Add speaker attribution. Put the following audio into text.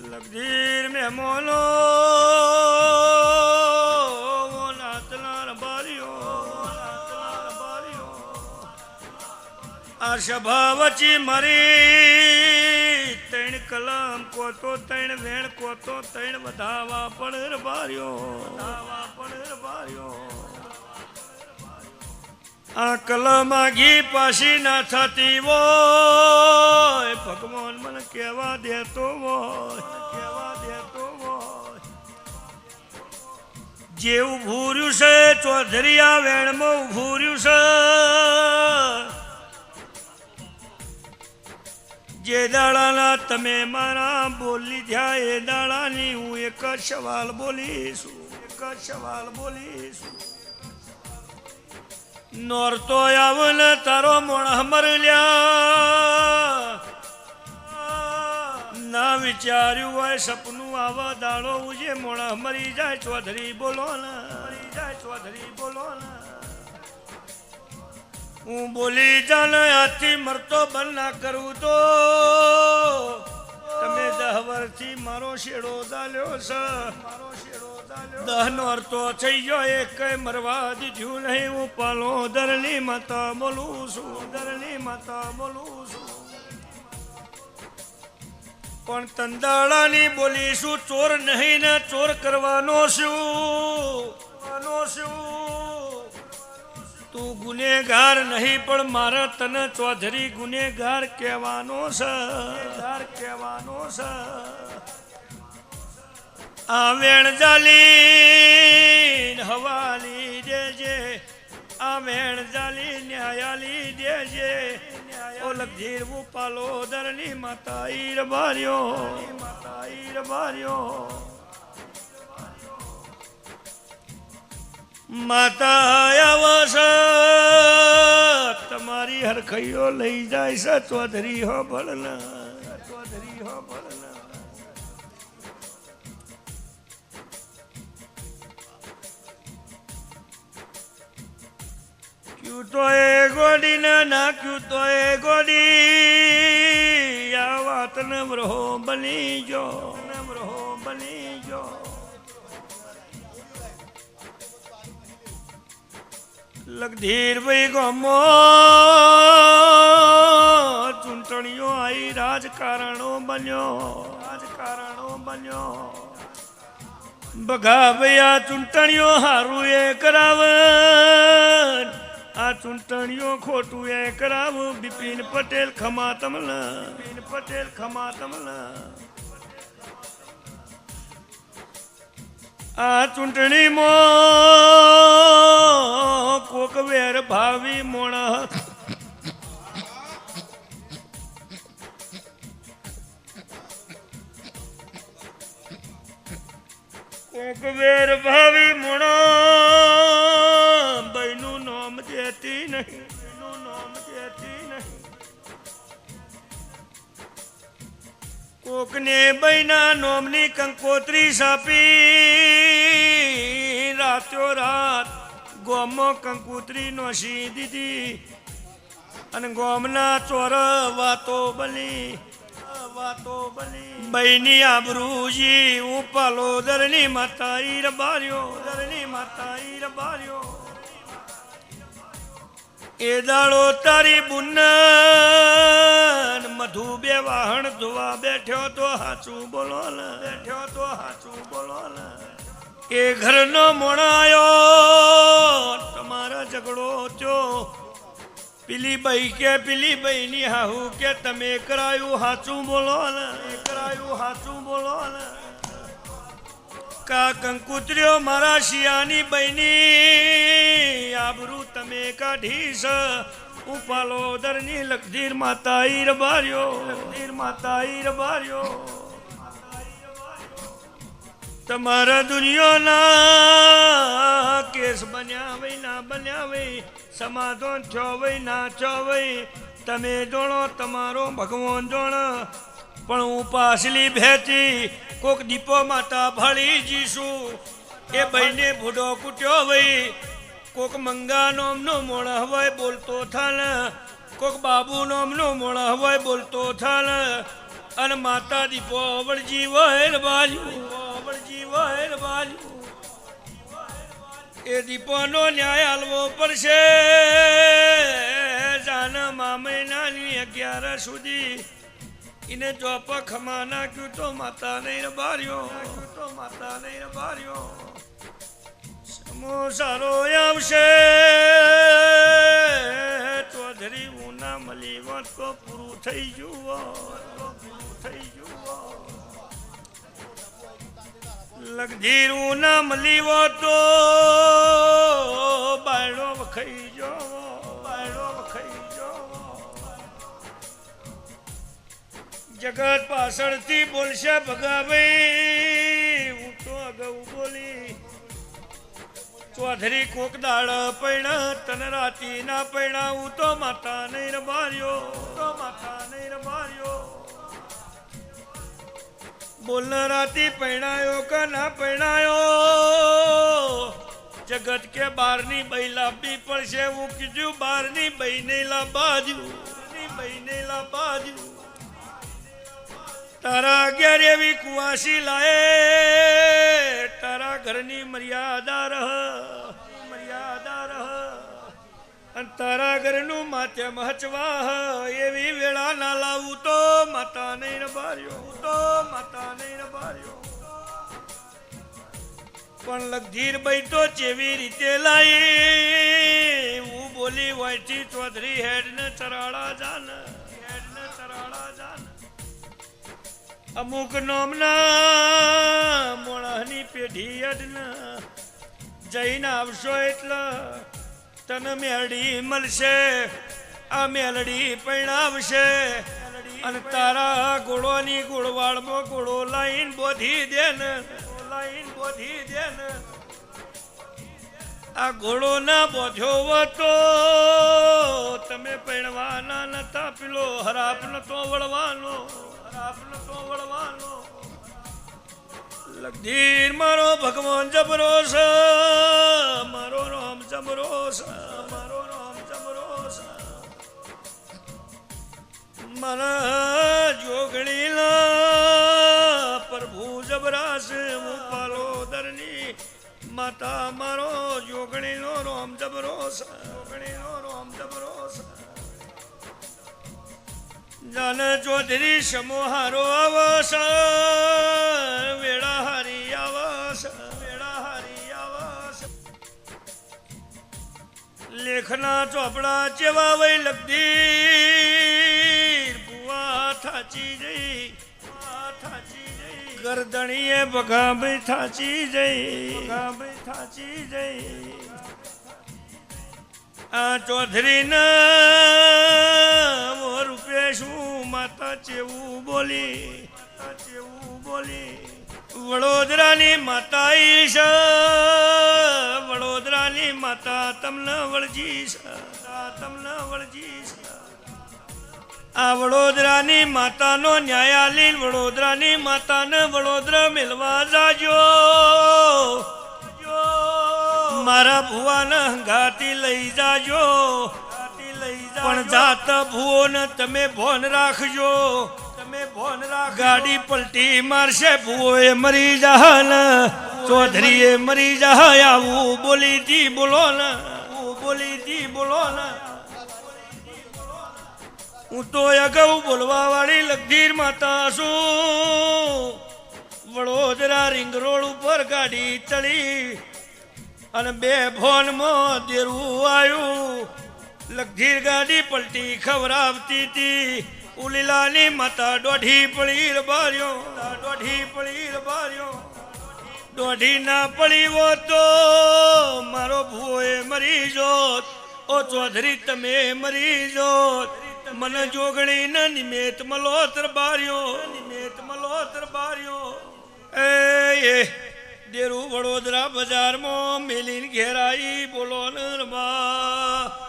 Speaker 1: લગધીર મહેમાનો આ સભા વચ્ચે મારી ત્રણ કલમ કોતો તૈણ વેણ કોતો તૈણ વધાવા પણ બાર્યો વધાવા પણ રબાર્યો આ કલમાં ઘી પાછી ના થતી હોય. ભગવાન મને કહેવા દેતો હોય, કહેવા દેતો હોય. જેવું ભૂર્યું છે, ચોધરિયા વેણમાં ભૂર્યું છે. જે દાડાના તમે મારા બોલી થયા એ દાડાની હું એક જ સવાલ બોલીશું, એક જ સવાલ બોલીશું. નોરતો આવલ તારો મોણ મરલ્યા ના વિચાર્યું હોય સપનું આવા દાડો ઉજે મોણ મરી જાય ચૌધરી બોલો ને. મરી જાય ચૌધરી બોલો હું બોલી જાને આથી મરતો બંધ ના કરું તો. તમે દહ વર્ષથી મારો શેડો દાલ્યો છે મારો શેડો દાલ્યો દહ અર્થો થઈ ગયો એક મરવા દીધું નહીં. હું પાલો દરની માતા બોલું છું, દરની માતા બોલું છું. પણ તંદાળાની બોલીશું ચોર નહીં ને ચોર કરવાનો શું શું તું ગુનેગાર નહીં, પણ મારે તને ચૌધરી ગુનેગાર કહેવાનો છે. કહેવાનો છે. આ વેણ જાલી હવાલી દેજે, આમેણ જાલી ન્યાયાલી દેજે. ઓલક લગધીર ઉપાલો દરની માતા ઈર બાર્યો માતા ઈર બાર્યો માતા આવશ, તમારી હરખૈયો લઈ જાય છે ચૌધરી હો ભળના ચૌધરી હો ભળના. ક્યુ તો એ ગોડી, ને નાખ્યું તો એ ગોડી. આ વાત ને બ્રહો બની જો ને બ્રહો બની જો. લગધીર ભાઈ ગમો, ચૂંટણીઓ આવી રાજકારણો બન્યો રાજકારણો બન્યો. બઘાભાઈ આ ચૂંટણીઓ હારું એ કરાવ. આ ચૂંટણીઓ ખોટું એ કરાવું. બિપિન પટેલ ખમા તમલા બિપિન પટેલ ખમા તમલા આ ચૂંટણીમાં કોક વેર ભાવી મોણા. કોક વેર ભાવી મોણા. બૈના નોમની કંકોત્રી સાપી. રાત્યો રાત ગોમો કંકોત્રી નોશી દીધી. અને ગોમના ચોર વાતો બલી વાતો બલી બૈની આબરૂજી ઉપાલો દરની માતા ઈર બાર્યો દરની માતા ઈર બાર્યો એ દાડો તારી બુન્ન તો હાચું બોલો ને. બેઠ્યો તો હાચું બોલો ને. એ ઘરનો મોણાયો તમારા ઝઘડો થયો. પીલી બઈ કે પેલી બઈની હાહુ કે તમે કરાયું હાચું બોલો ને. કરાયું હાચું બોલો ને. કા કંકુત્રીઓ મારા શિયાની બહેની આબરૂ તમે કાઢી છે ઉપાલો દરની લખધીર માતા ઈર બાર્યો લખધીર માતા ઈર બાર્યો તમારા દુનિયાના કેસ બન્યા વઈ, ના બન્યા વઈ, સમાધાન છો વઈ, ના છો વઈ. તમે જોણો, તમારો ભગવાન જોણ. પણ હું પાછલી ભેતી કોક દીપો માતા ભળી જીશું. એ બહેને ભૂડો કૂટ્યો વઈ. કોક મંગા નોમનો મોળ હવાય બોલતો થાલ, કોક બાબુ નોમનો મોળ હવાય બોલતો થાલ. અને માતા દીપો અવળજી વહેલ બાજુ, અવળજી વહેલ બાજુ. એ દીપોનો ન્યાય હાલવો પડશે. જાન મહિનાની અગિયાર સુધી. એને ચોપ ખમા નાખ્યું તો માતા નહીં રબાર્યો તો માતા નહીં રબાર્યો. સમો સારો આવશે. ચોધરી ઉના મળી વાત તો પૂરું થઈ જુઓ થઈ જુઓ. લગધીર ઉના મળી હોત તો બાયડો વખાઈ જો બાયડો વખાઈ જો જગત પાછળથી બોલશે ભગાભાઈ. ચોધરી કોક દાળ પૈણા, તન રાતી ના પૈણા, હું તો માતા નહીં રમાર્યો તો માતા નહીં રમાર્યો. બોલ રાતી પૈણાયો કે ના પૈણાયો? જગત કે બારની બઈ લાંબી પડશે, હું કીધું બારની બઈ નહીં લાવવા બઈ નહીં લાવવા તારા અગિયાર એવી કુવાસી લાયે, તારા ઘરની મર્યાદા રહ મર્યાદા રહ. અને તારા ઘરનું માથે મહચવા એવી વેળા ના લાવું તો માતા નહીં રબાર્યો તો માતા નહીં રબાર્યો. પણ લગધીર બઈ તો જેવી રીતે લાઈ, હું બોલી વાયથી ચૌધરી હેડ ને ચરાડા જાન હેડ ને ચરાડા જાન. અમુક નોમના મોળાની પેઢી અડના જઈને આવશો એટલે તને મેળડી મળશે, આ મેલડી પૈણાવશે અને તારા ગોળોની ગોળવાળમાં ગોળો લાઈન બોધી દે ને. લાઈન બોધી દે ને આ ઘોડો ના બોધ્યો હતો, તમે પૈણવાના નતા, પેલો હરાપ નતો વળવાનો. લગધીર મારો ભગવાન જબરો મારો રામ જબરો મારો રામ જબરો છે. મારા જોગણીલા પ્રભુ જબરાશે હું પાલોદરની માતા મારો જોગણીનો રોમ જબરો છે, જોગણીનો રોમ જબરો જાન ચૌધરી સમોહારો આવસ વેળા હારી આવસ વેળા હારી આવસ લેખના ચોપડા જેવા વય લગધી બુઆ થાચી જઈ થાચી જઈ. ગરદણીએ ભગાભાઈ થાચી જઈ ભગાભાઈ થાચી જઈ. આ ચૌધરી બોલી બોલી વડોદરાની માતા ઈશ વડોદરાની માતા તમને વળજીશ તમને વળજીશ આ વડોદરાની માતાનો ન્યાયાલીન વડોદરાની માતાને વડોદરા મેળવા જાજો. મારા ભુવાને હંગાતી લઈ જાજો. પણ જાત ભુવોને તમે ભોન રાખજો. ગાડી પલટી મારશે ભૂએ મરી જહન ચૌધરીએ મરી જહ આવું બોલી થી બોલો ને. બોલી થી બોલો ને. હું તો અગાઉ બોલવા વાળી લગધીર માતા છું. વડોદરા રિંગ રોડ ઉપર ગાડી ચડી અને બે ફોનમાં દેરું આવ્યું. લગધીર ગાડી પલટી ખવડાવતી હતી. ઉલીલાની માતા દોઢી પળીર બાર્યો. દોઢી પળીર બાર્યો. દોઢી ના પડી હો તો મારો ભૂએ મરી જોત. ઓ ચૌધરી, તમે મરી જોત. મને જોગણી ન નિમેત મલોતર બાર્યો. નિમેત મલોતર બાર્યો. એ એ, દેરું વડોદરા બજારમાં મેલીન ઘેરાઈ બોલો નરમા.